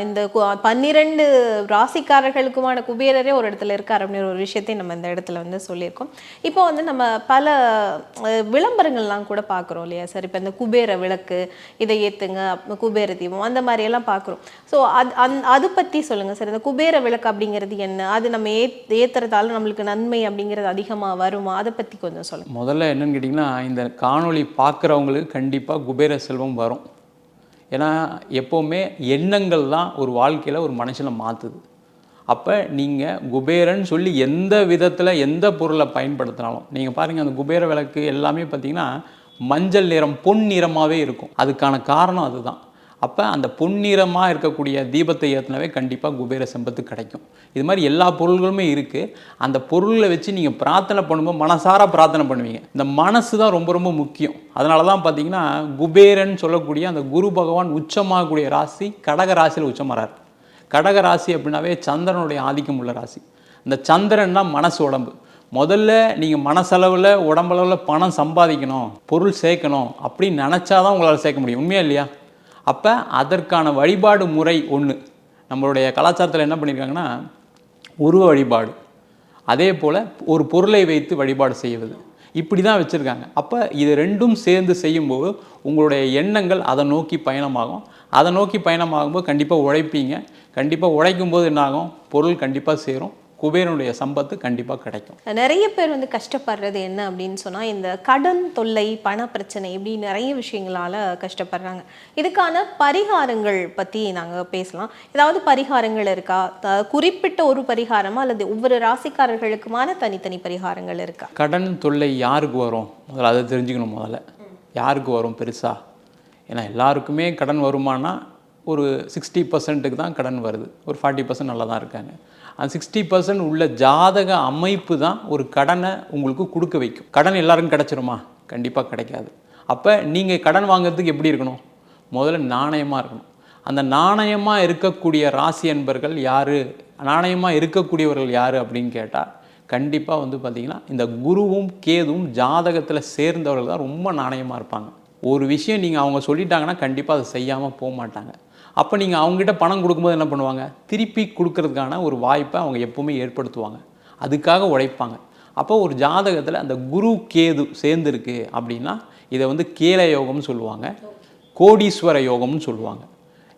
இந்த கு- பன்னிரெண்டு ராசிக்காரர்களுக்குமான குபேரரே ஒரு இடத்துல இருக்கார் அப்படின்ற ஒரு விஷயத்தை நம்ம இந்த இடத்துல வந்து சொல்லியிருக்கோம். இப்போ வந்து நம்ம பல விளம்பரங்கள்லாம் கூட பார்க்குறோம் இல்லையா? சார் இப்போ இந்த குபேர விளக்கு இதை ஏற்றுங்க குபேர தீபம் அந்த மாதிரியெல்லாம் பார்க்குறோம். ஸோ அது அந் அது பற்றி சொல்லுங்கள் சார். இந்த குபேர விளக்கு அப்படிங்கிறது என்ன? அது நம்ம ஏ ஏற்றுறதால நம்மளுக்கு நன்மை அப்படிங்கிறது அதிகமாக வருமா? அதை பற்றி கொஞ்சம் சொல்லுங்கள் முதல்ல என்னன்னு கேட்டிங்கன்னா இந்த காணொளி பார்க்குறவங்களுக்கு கண்டிப்பாக குபேர செல்வம் வரும். ஏன்னா எப்போவுமே எண்ணங்கள் தான் ஒரு வாழ்க்கையில் ஒரு மனுஷனை மாற்றுது அப்போ நீங்கள் குபேரன் சொல்லி எந்த விதத்தில் எந்த பொருளை பயன்படுத்தினாலும் நீங்கள் பாருங்கள் அந்த குபேர விளக்கு எல்லாமே பார்த்தீங்கன்னா மஞ்சள் நிறம் பொன் நிறமாகவே இருக்கும். அதுக்கான காரணம் அதுதான். அப்போ அந்த பொன்னிறமாக இருக்கக்கூடிய தீபத்தை ஏற்றினாவே கண்டிப்பாக குபேர செம்பத்து கிடைக்கும். இது மாதிரி எல்லா பொருள்களுமே இருக்குது அந்த பொருளை வச்சு நீங்கள் பிரார்த்தனை பண்ணும்போது மனசார பிரார்த்தனை பண்ணுவீங்க. இந்த மனசு தான் ரொம்ப ரொம்ப முக்கியம். அதனால தான் பார்த்தீங்கன்னா குபேரன் சொல்லக்கூடிய அந்த குரு பகவான் உச்சமாகக்கூடிய ராசி கடக ராசியில் உச்சமாறார். கடக ராசி அப்படின்னாவே சந்திரனுடைய ஆதிக்கம் உள்ள ராசி. இந்த சந்திரன் தான் மனசு உடம்பு. முதல்ல நீங்கள் மனசளவில் உடம்பளவில் பணம் சம்பாதிக்கணும் பொருள் சேர்க்கணும் அப்படின்னு நினச்சாதான் உங்களால் சேர்க்க முடியும். உண்மையா இல்லையா? அப்போ அதற்கான வழிபாடு முறை ஒன்று நம்மளுடைய கலாச்சாரத்தில் என்ன பண்ணியிருக்காங்கன்னா உருவ வழிபாடு. அதே போல் ஒரு பொருளை வைத்து வழிபாடு செய்வது. இப்படி தான் வச்சுருக்காங்க. அப்போ இது ரெண்டும் சேர்ந்து செய்யும்போது உங்களுடைய எண்ணங்கள் அதை நோக்கி பயணமாகும். அதை நோக்கி பயணமாகும்போது கண்டிப்பாக உழைப்பீங்க. கண்டிப்பாக உழைக்கும் போது என்னாகும்? பொருள் கண்டிப்பாக சேரும். குபேரனுடைய சம்பத்து கண்டிப்பாக கிடைக்கும். நிறைய பேர் வந்து கஷ்டப்படுறது என்ன அப்படின்னு சொன்னால் இந்த கடன் தொல்லை பண பிரச்சனை இப்படி நிறைய விஷயங்களால கஷ்டப்படுறாங்க. இதுக்கான பரிகாரங்கள் பற்றி நாங்கள் பேசலாம். ஏதாவது பரிகாரங்கள் இருக்கா? குறிப்பிட்ட ஒரு பரிகாரமா அல்லது ஒவ்வொரு ராசிக்காரர்களுக்குமான தனித்தனி பரிகாரங்கள் இருக்கா? கடன் தொல்லை யாருக்கு வரும்? முதல்ல அதை தெரிஞ்சுக்கணும் முதல்ல. யாருக்கு வரும் பெருசாக ஏன்னா எல்லாருக்குமே கடன் வருமானா ஒரு சிக்ஸ்டி பர்சன்ட்டுக்கு தான் கடன் வருது. ஒரு ஃபார்ட்டி பர்சன்ட் நல்லா தான் இருக்காங்க. அந்த சிக்ஸ்டி பர்சன்ட் உள்ள ஜாதக அமைப்பு தான் ஒரு கடனை உங்களுக்கு கொடுக்க வைக்கும். கடன் எல்லாருக்கும் கிடைச்சிருமா? கண்டிப்பாக கிடைக்காது. அப்போ நீங்கள் கடன் வாங்குறதுக்கு எப்படி இருக்கணும்? முதல்ல நாணயமாக இருக்கணும். அந்த நாணயமாக இருக்கக்கூடிய ராசி அன்பர்கள் யார்? நாணயமாக இருக்கக்கூடியவர்கள் யார் அப்படின்னு கேட்டால் கண்டிப்பாக வந்து பார்த்திங்கன்னா இந்த குருவும் கேதுவும் ஜாதகத்தில் சேர்ந்தவர்கள் தான் ரொம்ப நாணயமாக இருப்பாங்க. ஒரு விஷயம் நீங்கள் அவங்க சொல்லிட்டாங்கன்னா கண்டிப்பாக அதை செய்யாமல் போக மாட்டாங்க. அப்போ நீங்கள் அவங்ககிட்ட பணம் கொடுக்கும்போது என்ன பண்ணுவாங்க? திருப்பி கொடுக்கறதுக்கான ஒரு வாய்ப்பை அவங்க எப்போவுமே ஏற்படுத்துவாங்க. அதுக்காக உழைப்பாங்க. அப்போ ஒரு ஜாதகத்தில் அந்த குரு கேது சேர்ந்துருக்கு அப்படின்னா இதை வந்து கேல யோகம்னு சொல்லுவாங்க. கோடீஸ்வர யோகம்னு சொல்லுவாங்க.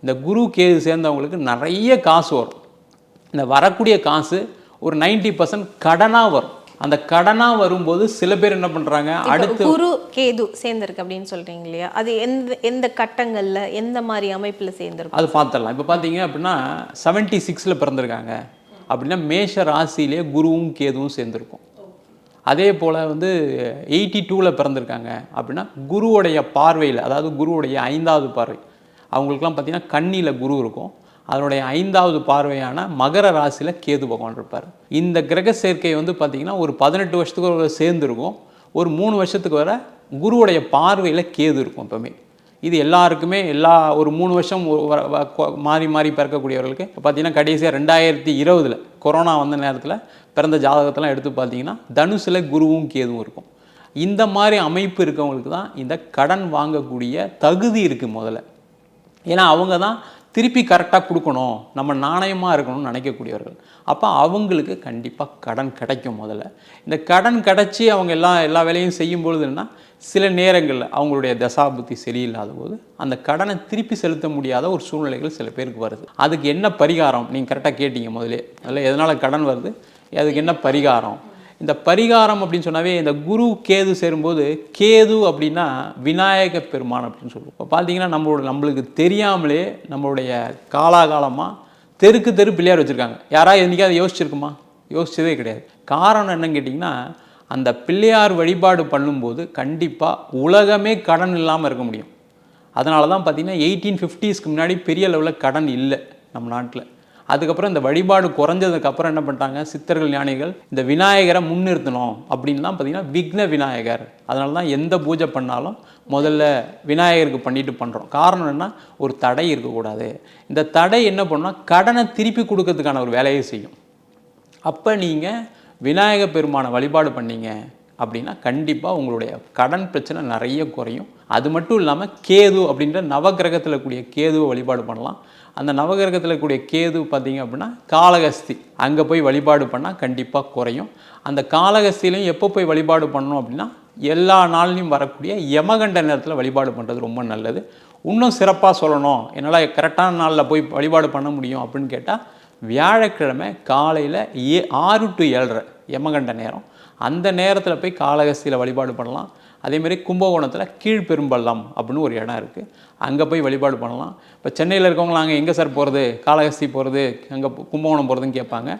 இந்த குரு கேது சேர்ந்தவங்களுக்கு நிறைய காசு வரும். இந்த வரக்கூடிய காசு ஒரு 90% பர்சன்ட் கடனாக வரும். அந்த கடனாக வரும்போது சில பேர் என்ன பண்ணுறாங்க இப்போ அடுத்து குரு கேது சேர்ந்திருக்கு அப்படின்னு சொல்றீங்க இல்லையா? அது எந்த எந்த கட்டங்கள்ல எந்த மாதிரி அமைப்புல சேர்ந்திருக்கும்? அது பார்த்துடலாம் இப்போ பார்த்தீங்க அப்படின்னா செவன்ட்டி சிக்ஸில் பிறந்திருக்காங்க. அப்படின்னா மேஷ ராசியிலே குருவும் கேதுவும் சேர்ந்துருக்கும். அதே போல் வந்து எயிட்டி டூவில் பிறந்திருக்காங்க. அப்படின்னா குருவுடைய பார்வையில் அதாவது குருவுடைய ஐந்தாவது பார்வை. அவங்களுக்குலாம் பார்த்தீங்கன்னா கண்ணியில் குரு இருக்கும். அதனுடைய ஐந்தாவது பார்வையான மகர ராசியில் கேது பகவான் இருப்பார். இந்த கிரக சேர்க்கை வந்து பார்த்திங்கன்னா ஒரு பதினெட்டு வருஷத்துக்கு ஒரு சேர்ந்துருக்கும். ஒரு மூணு வருஷத்துக்கு வர குருவுடைய பார்வையில் கேது இருக்கும் எப்போவுமே. இது எல்லாருக்குமே எல்லா ஒரு மூணு வருஷம் வ- மாறி மாறி பிறக்கக்கூடியவர்களுக்கு. இப்போ பார்த்தீங்கன்னா கடைசியாக ரெண்டாயிரத்தி இருபதில் கொரோனா வந்த நேரத்தில் பிறந்த ஜாதகத்தெல்லாம் எடுத்து பார்த்தீங்கன்னா தனுசில் குருவும் கேதுவும் இருக்கும். இந்த மாதிரி அமைப்பு இருக்கவங்களுக்கு தான் இந்த கடன் வாங்கக்கூடிய தகுதி இருக்குது முதல்ல. ஏன்னா அவங்க தான் திருப்பி கரெக்டாக கொடுக்கணும். நம்ம நாணயமாக இருக்கணும்னு நினைக்கக்கூடியவர்கள். அப்போ அவங்களுக்கு கண்டிப்பாக கடன் கிடைக்கும் முதல்ல. இந்த கடன் கிடச்சி அவங்க எல்லா எல்லா வேலையும் செய்யும் பொழுதுன்னா சில நேரங்களில் அவங்களுடைய தசாபுத்தி சரியில்லாத போது அந்த கடனை திருப்பி செலுத்த முடியாத ஒரு சூழ்நிலைகள் சில பேருக்கு வருது. அதுக்கு என்ன பரிகாரம்? நீங்கள் கரெக்டாக கேட்டீங்க முதலே. அதில் எதனால் கடன் வருது? அதுக்கு என்ன பரிகாரம்? இந்த பரிகாரம் அப்படின்னு சொன்னாவே இந்த குரு கேது சேரும்போது கேது அப்படின்னா விநாயக பெருமான் அப்படின்னு சொல்லுவோம். இப்போ பார்த்தீங்கன்னா நம்மளோட நம்மளுக்கு தெரியாமலே நம்மளுடைய காலாகாலமாக தெருக்கு தெரு பிள்ளையார் வச்சுருக்காங்க. யாராவது என்றைக்காவது யோசிச்சிருக்குமா? யோசிச்சதே கிடையாது. காரணம் என்னன்னு கேட்டிங்கன்னா அந்த பிள்ளையார் வழிபாடு பண்ணும்போது கண்டிப்பாக உலகமே கடன் இல்லாமல் இருக்க முடியும். அதனால தான் பார்த்திங்கன்னா எயிட்டீன் ஃபிஃப்டிஸ்க்கு முன்னாடி பெரிய லெவலில் கடன் இல்லை நம்ம நாட்டில். அதுக்கப்புறம் இந்த வழிபாடு குறைஞ்சதுக்கப்புறம் என்ன பண்ணிட்டாங்க? சித்தர்கள் ஞானிகள் இந்த விநாயகரை முன்னிறுத்தணும் அப்படின்லாம் பார்த்திங்கன்னா பார்த்தீங்கன்னா விக்ன விநாயகர். அதனால தான் எந்த பூஜை பண்ணாலும் முதல்ல விநாயகருக்கு பண்ணிட்டு பண்ணுறோம் காரணம் என்ன ஒரு தடை இருக்கக்கூடாது. இந்த தடை என்ன பண்ணால் கடனை திருப்பி கொடுக்கறதுக்கான ஒரு வேலையை செய்யும். அப்போ நீங்கள் விநாயக பெருமானை வழிபாடு பண்ணீங்க அப்படின்னா கண்டிப்பாக உங்களுடைய கடன் பிரச்சனை நிறைய குறையும். அது மட்டும் இல்லாமல் கேது அப்படின்ற நவகிரகத்தில் கூடிய கேதுவை வழிபாடு பண்ணலாம். அந்த நவகிரகத்தில் இருக்கக்கூடிய கேது பார்த்திங்க அப்படின்னா காளகஸ்தி அங்கே போய் வழிபாடு பண்ணால் கண்டிப்பாக குறையும். அந்த காளகஸ்திலையும் எப்போ போய் வழிபாடு பண்ணணும் அப்படின்னா எல்லா நாள்லையும் வரக்கூடிய யமகண்ட நேரத்தில் வழிபாடு பண்ணுறது ரொம்ப நல்லது. இன்னும் சிறப்பாக சொல்லணும். என்னால் கரெக்டான நாளில் போய் வழிபாடு பண்ண முடியும் அப்படின்னு கேட்டால் வியாழக்கிழமை காலையில் ஏ ஆறு டு ஏழரை யமகண்ட நேரம். அந்த நேரத்தில் போய் காளகஸ்தியில் வழிபாடு பண்ணலாம். அதேமாரி கும்பகோணத்தில் கீழ்பெரும்பள்ளம் அப்படின்னு ஒரு இடம் இருக்குது அங்கே போய் வழிபாடு பண்ணலாம். இப்போ சென்னையில் இருக்கவங்க நாங்கள் எங்கே சார் போகிறது காளகஸ்தி போகிறது அங்கே கும்பகோணம் போகிறதுன்னு கேட்பாங்க.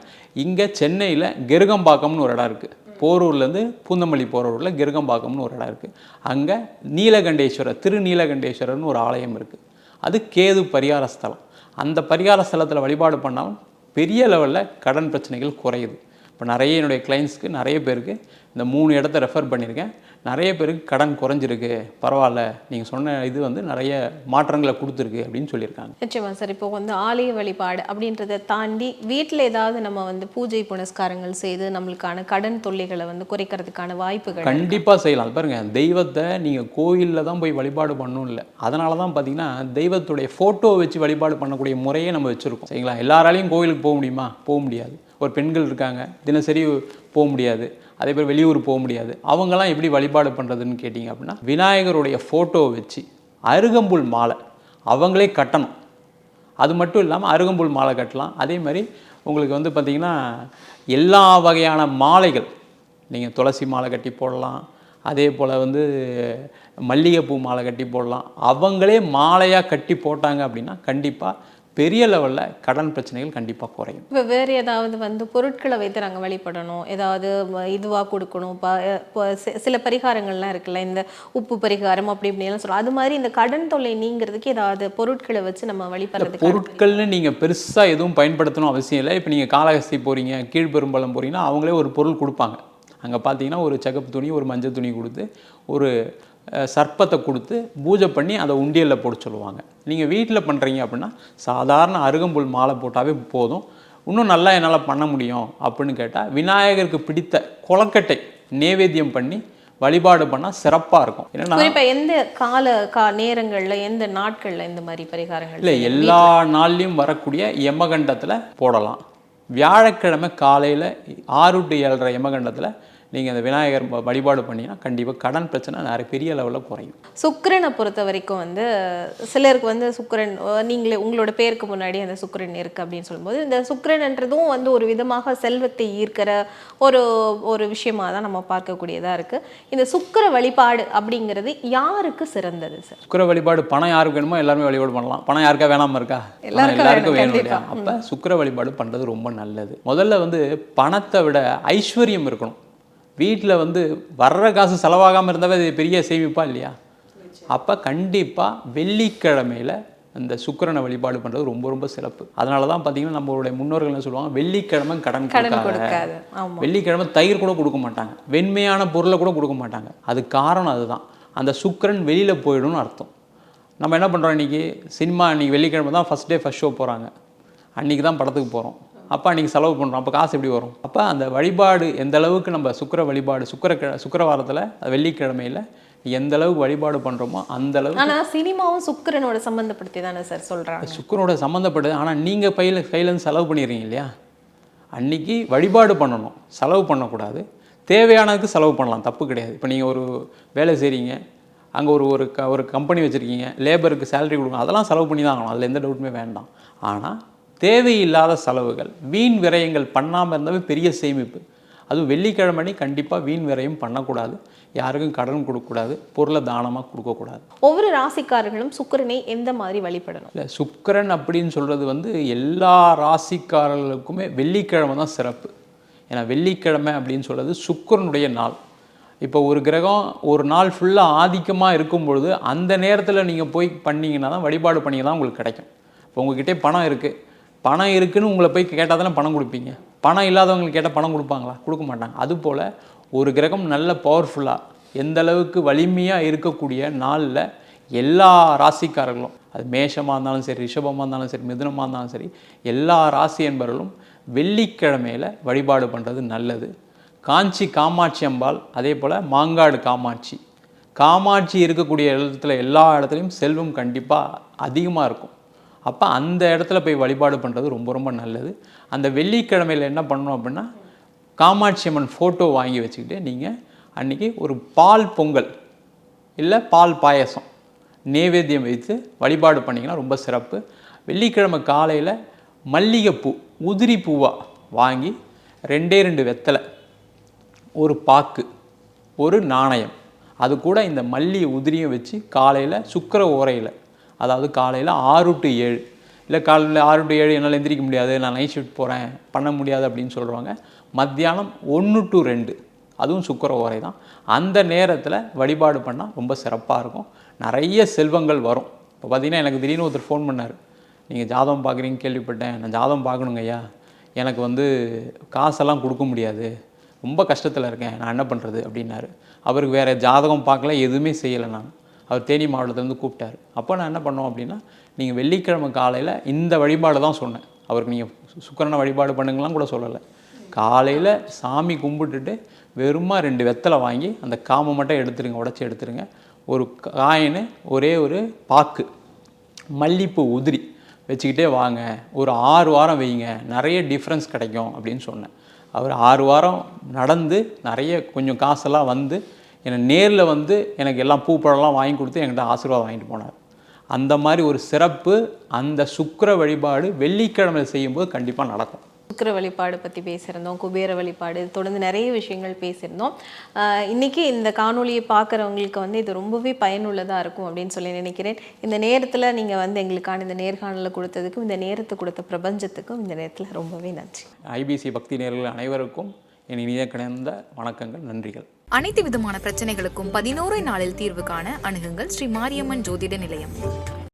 இங்கே சென்னையில் கெருகம்பாக்கம்னு ஒரு இடம் இருக்குது போரூர்லேருந்து பூந்தமல்லி போகிற ஊரில் கிருகம்பாக்கம்னு ஒரு இடம் இருக்குது அங்கே நீலகண்டேஸ்வரர் திருநீலகண்டேஸ்வரர்னு ஒரு ஆலயம் இருக்குது அது கேது பரிகார ஸ்தலம். அந்த பரிகார ஸ்தலத்தில் வழிபாடு பண்ணாலும் பெரிய லெவலில் கடன் பிரச்சனைகள் குறையுது. இப்போ நிறைய என்னுடைய கிளைண்ட்ஸ்க்கு நிறைய பேருக்கு இந்த மூணு இடத்த ரெஃபர் பண்ணியிருக்கேன். நிறைய பேருக்கு கடன் குறைஞ்சிருக்கு பரவாயில்ல. நீங்கள் சொன்ன இது வந்து நிறைய மாற்றங்களை கொடுத்துருக்கு அப்படின்னு சொல்லியிருக்காங்க. நிச்சயமா சார். இப்போ வந்து ஆலய வழிபாடு அப்படின்றத தாண்டி வீட்டில் ஏதாவது நம்ம வந்து பூஜை புனஸ்காரங்கள் செய்து நம்மளுக்கான கடன் தொல்லைகளை வந்து குறைக்கிறதுக்கான வாய்ப்புகள் கண்டிப்பாக செய்யலாம். பாருங்க தெய்வத்தை நீங்கள் கோயிலில் தான் போய் வழிபாடு பண்ணணும் இல்லை. அதனால தான் பார்த்தீங்கன்னா தெய்வத்துடைய ஃபோட்டோ வச்சு வழிபாடு பண்ணக்கூடிய முறையே நம்ம வச்சுருக்கோம். சரிங்களா? எல்லாராலையும் கோயிலுக்கு போக முடியுமா? போக முடியாது. ஒரு பெண்கள் இருக்காங்க தினசரி போக முடியாது. அதே பேர் வெளியூர் போக முடியாது. அவங்கெல்லாம் எப்படி வழிபாடு பண்ணுறதுன்னு கேட்டிங்க அப்படின்னா விநாயகருடைய ஃபோட்டோவை வச்சு அருகம்புல் மாலை அவங்களே கட்டணும். அது மட்டும் இல்லாமல் அருகம்புல் மாலை கட்டலாம். அதே மாதிரி உங்களுக்கு வந்து பார்த்திங்கன்னா எல்லா வகையான மாலைகள் நீங்கள் துளசி மாலை கட்டி போடலாம். அதே போல் வந்து மல்லிகைப்பூ மாலை கட்டி போடலாம். அவங்களே மாலையாக கட்டி போட்டாங்க அப்படின்னா கண்டிப்பாக பெரிய லெவலில் கடன் பிரச்சனைகள் கண்டிப்பாக குறையும். இப்போ வேறு ஏதாவது வந்து பொருட்களை வைத்து நாங்கள் வழிபடணும். ஏதாவது இதுவாக கொடுக்கணும். இப்போ சில பரிகாரங்கள்லாம் இருக்குல்ல இந்த உப்பு பரிகாரம் அப்படி இப்படிலாம் சொல்கிறோம் அது மாதிரி இந்த கடன் தொல்லை நீங்கிறதுக்கு ஏதாவது பொருட்களை வச்சு நம்ம வழிபடுறதுக்கு பொருட்கள்னு நீங்கள் பெருசாக எதுவும் பயன்படுத்தணும் அவசியம் இல்லை. இப்போ நீங்கள் காளகஸ்தி போகிறீங்க கீழ்பெரும்பலம் போகிறீங்கன்னா அவங்களே ஒரு பொருள் கொடுப்பாங்க. அங்கே பார்த்தீங்கன்னா ஒரு சிகப்பு துணி ஒரு மஞ்சள் துணி கொடுத்து ஒரு சர்ப்பத்தை கொடுத்து பூஜை பண்ணி அதை உண்டியலில் போட சொல்லுவாங்க. நீங்கள் வீட்டில் பண்ணுறீங்க அப்படின்னா சாதாரண அருகம்புல் மாலை போட்டாவே போதும். இன்னும் நல்லா என்னால் பண்ண முடியும் அப்படின்னு கேட்டால் விநாயகருக்கு பிடித்த கொலக்கட்டை நேவேத்தியம் பண்ணி வழிபாடு பண்ணால் சிறப்பாக இருக்கும். ஏன்னா குறிப்பா எந்த கால கா நேரங்கள்ல எந்த நாட்கள்ல இந்த மாதிரி பரிகாரங்கள் இல்லை? எல்லா நாள்லையும் வரக்கூடிய யமகண்டத்தில் போடலாம். வியாழக்கிழமை காலையில் ஆறு டு ஏழரை யமகண்டத்தில் நீங்கள் அந்த விநாயகர் வழிபாடு பண்ணீங்கன்னா கண்டிப்பாக கடன் பிரச்சனை நிறைய பெரிய லெவலில் குறையும். சுக்கிரனை பொறுத்த வரைக்கும் வந்து சிலருக்கு வந்து சுக்கிரன் நீங்களே உங்களோட பேருக்கு முன்னாடி அந்த சுக்கிரன் இருக்கு அப்படின்னு சொல்லும்போது இந்த சுக்கிரன்ன்றதும் வந்து ஒரு விதமாக செல்வத்தை ஈர்க்கிற ஒரு ஒரு விஷயமா தான் நம்ம பார்க்கக்கூடியதா இருக்கு. இந்த சுக்கிர வழிபாடு அப்படிங்கிறது யாருக்கு சிறந்தது சார்? சுக்கிர வழிபாடு பணம் யாருக்கு வேணுமோ எல்லாருமே வழிபாடு பண்ணலாம். பணம் யாருக்கா வேணாம இருக்கா? எல்லாருக்கும் வேணும், வேணும் இல்லையா? அப்போ சுக்கிர வழிபாடு பண்ணுறது ரொம்ப நல்லது. முதல்ல வந்து பணத்தை விட ஐஸ்வர்யம் இருக்கணும். வீட்டில் வந்து வர்ற காசு செலவாகாமல் இருந்தாவே அது பெரிய சேமிப்பா இல்லையா? அப்போ கண்டிப்பாக வெள்ளிக்கிழமையில் அந்த சுக்கிரனை வழிபாடு பண்ணுறது ரொம்ப ரொம்ப சிறப்பு. அதனால தான் பார்த்தீங்கன்னா நம்மளுடைய முன்னோர்கள் என்ன சொல்லுவாங்க? வெள்ளிக்கிழமை கடன் கொடுக்காத. வெள்ளிக்கிழமை தயிர் கூட கொடுக்க மாட்டாங்க. வெண்மையான பொருளை கூட கொடுக்க மாட்டாங்க. அது காரணம் அதுதான். அந்த சுக்கிரன் வெளியில் போயிடும்னு அர்த்தம். நம்ம என்ன பண்ணுறோம் இன்றைக்கி சினிமா இன்றைக்கி வெள்ளிக்கிழமை தான் ஃபஸ்ட் டே ஃபஸ்ட் ஷோ போகிறாங்க அன்றைக்கி தான் படத்துக்கு போகிறோம் அப்போ அன்றைக்கி செலவு பண்ணுறோம் அப்போ காசு எப்படி வரும்? அப்போ அந்த வழிபாடு எந்த அளவுக்கு நம்ம சுக்கிர வழிபாடு சுக்கிர சுக்கிரவாரத்தில் வெள்ளிக்கிழமையில் எந்த அளவுக்கு வழிபாடு பண்ணுறோமோ அந்த அளவுக்கு ஆனா சினிமாவும் சுக்கிரனோட சம்பந்தப்படுத்தி தானே சார் சொல்றாங்க. சுக்கரனோட சம்மந்தப்பட்டது ஆனால் நீங்கள் பையில் கையிலேருந்து செலவு பண்ணிடுறீங்க இல்லையா? அன்னைக்கு வழிபாடு பண்ணணும். செலவு பண்ணக்கூடாது. தேவையானதுக்கு செலவு பண்ணலாம். தப்பு கிடையாது. இப்போ நீங்கள் ஒரு வேலை செய்கிறீங்க அங்கே ஒரு ஒரு க ஒரு கம்பெனி வச்சுருக்கீங்க. லேபருக்கு சேலரி கொடுக்கணும் அதெல்லாம் செலவு பண்ணி தான் ஆகணும். அதில் எந்த டவுட்டுமே வேண்டாம். ஆனால் தேவையில்லாத செலவுகள் வீண் விரயங்கள் பண்ணாமல் இருந்தாவே பெரிய சேமிப்பு. அதுவும் வெள்ளிக்கிழமை கண்டிப்பாக வீண் விரயம் பண்ணக்கூடாது. யாருக்கும் கடன் கொடுக்கக்கூடாது. பொருளை தானமாக கொடுக்கக்கூடாது. ஒவ்வொரு ராசிக்காரர்களும் சுக்கிரனை எந்த மாதிரி வழிபடணும்? இல்லை சுக்கிரன் அப்படின்னு சொல்கிறது வந்து எல்லா ராசிக்காரர்களுக்குமே வெள்ளிக்கிழமை தான் சிறப்பு. ஏன்னா வெள்ளிக்கிழமை அப்படின்னு சொல்கிறது சுக்கிரனுடைய நாள். இப்போ ஒரு கிரகம் ஒரு நாள் ஃபுல்லாக ஆதிக்கமாக இருக்கும் பொழுது அந்த நேரத்தில் நீங்கள் போய் பண்ணீங்கன்னா தான் வழிபாடு பண்ணி தான் உங்களுக்கு கிடைக்கும். இப்போ உங்ககிட்டே பணம் இருக்குது பணம் இருக்குன்னு உங்களை போய் கேட்டால் தானே பணம் கொடுப்பீங்க? பணம் இல்லாதவங்களுக்கு கேட்டால் பணம் கொடுப்பாங்களா? கொடுக்க மாட்டாங்க. அதுபோல் ஒரு கிரகம் நல்ல பவர்ஃபுல்லாக எந்த அளவுக்கு வலிமையாக இருக்கக்கூடிய நாளில் எல்லா ராசிக்காரர்களும் அது மேஷமாக இருந்தாலும் சரி ரிஷபமாக இருந்தாலும் சரி மிதுனமாக இருந்தாலும் சரி எல்லா ராசி என்பவர்களும் வெள்ளிக்கிழமையில் வழிபாடு பண்ணுறது நல்லது. காஞ்சி காமாட்சி அம்பாள் அதே போல் மாங்காடு காமாட்சி. காமாட்சி இருக்கக்கூடிய இடத்துல எல்லா இடத்துலையும் செல்வம் கண்டிப்பாக அதிகமாக இருக்கும். அப்போ அந்த இடத்துல போய் வழிபாடு பண்ணுறது ரொம்ப ரொம்ப நல்லது. அந்த வெள்ளிக்கிழமையில் என்ன பண்ணணும் அப்படின்னா காமாட்சி அம்மன் ஃபோட்டோ வாங்கி வச்சுக்கிட்டு நீங்கள் அன்றைக்கி ஒரு பால் பொங்கல் இல்லை பால் பாயசம் நைவேத்தியம் வைத்து வழிபாடு பண்ணிங்கன்னா ரொம்ப சிறப்பு. வெள்ளிக்கிழமை காலையில் மல்லிகைப்பூ உதிரி பூவாக வாங்கி ரெண்டே ரெண்டு வெத்தலை ஒரு பாக்கு ஒரு நாணயம். அது கூட இந்த மல்லி உதிரியும் வச்சு காலையில் சுக்கிர ஓரையில் அதாவது காலையில் ஆறு டு ஏழு. இல்லை காலையில் ஆறு டு ஏழு என்னால் எந்திரிக்க முடியாது நான் நைட் ஷிஃப்ட் போகிறேன் பண்ண முடியாது அப்படின்னு சொல்கிறவங்க மத்தியானம் ஒன்று டு ரெண்டு. அதுவும் சுக்கர ஓரை தான். அந்த நேரத்தில் வழிபாடு பண்ணால் ரொம்ப சிறப்பாக இருக்கும். நிறைய செல்வங்கள் வரும். இப்போ பார்த்தீங்கன்னா எனக்கு திடீர்னு ஒருத்தர் ஃபோன் பண்ணார். நீங்கள் ஜாதகம் பார்க்குறீங்க கேள்விப்பட்டேன். நான் ஜாதகம் பார்க்கணுங்க ஐயா. எனக்கு வந்து காசெல்லாம் கொடுக்க முடியாது. ரொம்ப கஷ்டத்தில் இருக்கேன். நான் என்ன பண்ணுறது அப்படின்னாரு. அவருக்கு வேறு ஜாதகம் பார்க்கல எதுவுமே செய்யலை நான். அவர் தேனி மாவட்டத்துலேருந்து கூப்பிட்டாரு. அப்போ நான் என்ன பண்ணோம் அப்படின்னா நீங்கள் வெள்ளிக்கிழமை காலையில் இந்த வழிபாடு தான் சொன்னேன். அவருக்கு நீங்கள் சுக்கரனை வழிபாடு பண்ணுங்கலாம் கூட சொல்லலை. காலையில் சாமி கும்பிட்டுட்டு வெறுமா ரெண்டு வெத்தலை வாங்கி அந்த காமை மட்டும் எடுத்துருங்க உடச்சி எடுத்துருங்க. ஒரு காயின் ஒரே ஒரு பாக்கு மல்லிப்பூ உதிரி வச்சுக்கிட்டே வாங்க. ஒரு ஆறு வாரம் வைங்க நிறைய டிஃப்ரென்ஸ் கிடைக்கும் அப்படின்னு சொன்னேன். அவர் ஆறு வாரம் நடந்து நிறைய கொஞ்சம் காசெல்லாம் வந்து என்னை நேரில் வந்து எனக்கு எல்லாம் பூப்பழம்லாம் வாங்கி கொடுத்து என்கிட்ட ஆசீர்வாதம் வாங்கிட்டு போனார். அந்த மாதிரி ஒரு சிறப்பு அந்த சுக்கிர வழிபாடு வெள்ளிக்கிழமை செய்யும்போது கண்டிப்பாக நடக்கும். சுக்கிர வழிபாடு பற்றி பேசியிருந்தோம் குபேர வழிபாடு தொடர்ந்து நிறைய விஷயங்கள் பேசியிருந்தோம். ஆஹ் இன்னைக்கு இந்த காணொளியை பார்க்குறவங்களுக்கு வந்து இது ரொம்பவே பயனுள்ளதாக இருக்கும் அப்படின்னு சொல்லி நினைக்கிறேன். இந்த நேரத்தில் நீங்கள் வந்து எங்களுக்கான இந்த நேர்காணலை கொடுத்ததுக்கும் இந்த நேரத்தை கொடுத்த பிரபஞ்சத்துக்கும் இந்த நேரத்தில் ரொம்பவே நன்றி. ஐபிசி பக்தி நேர்கள் அனைவருக்கும் என் இனிய கிடந்த வணக்கங்கள் நன்றிகள். அனைத்து விதமான பிரச்சனைகளுக்கும் பதினோரு நாளில் தீர்வு காண அணுகுங்கள். ஸ்ரீ மாரியம்மன் ஜோதிட நிலையம்.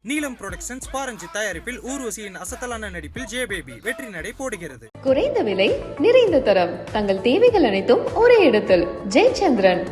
நீலம் புரொடக்ஷன்ஸ் பாரஞ்சி தயாரிப்பில் ஊர்வசியின் அசத்தலான நடிப்பில் ஜே பேபி வெற்றி நடை போடுகிறது. குறைந்த விலை நிறைந்த தரம். தங்கள் தேவைகள் அனைத்தும் ஒரே இடத்தில். ஜெயச்சந்திரன்.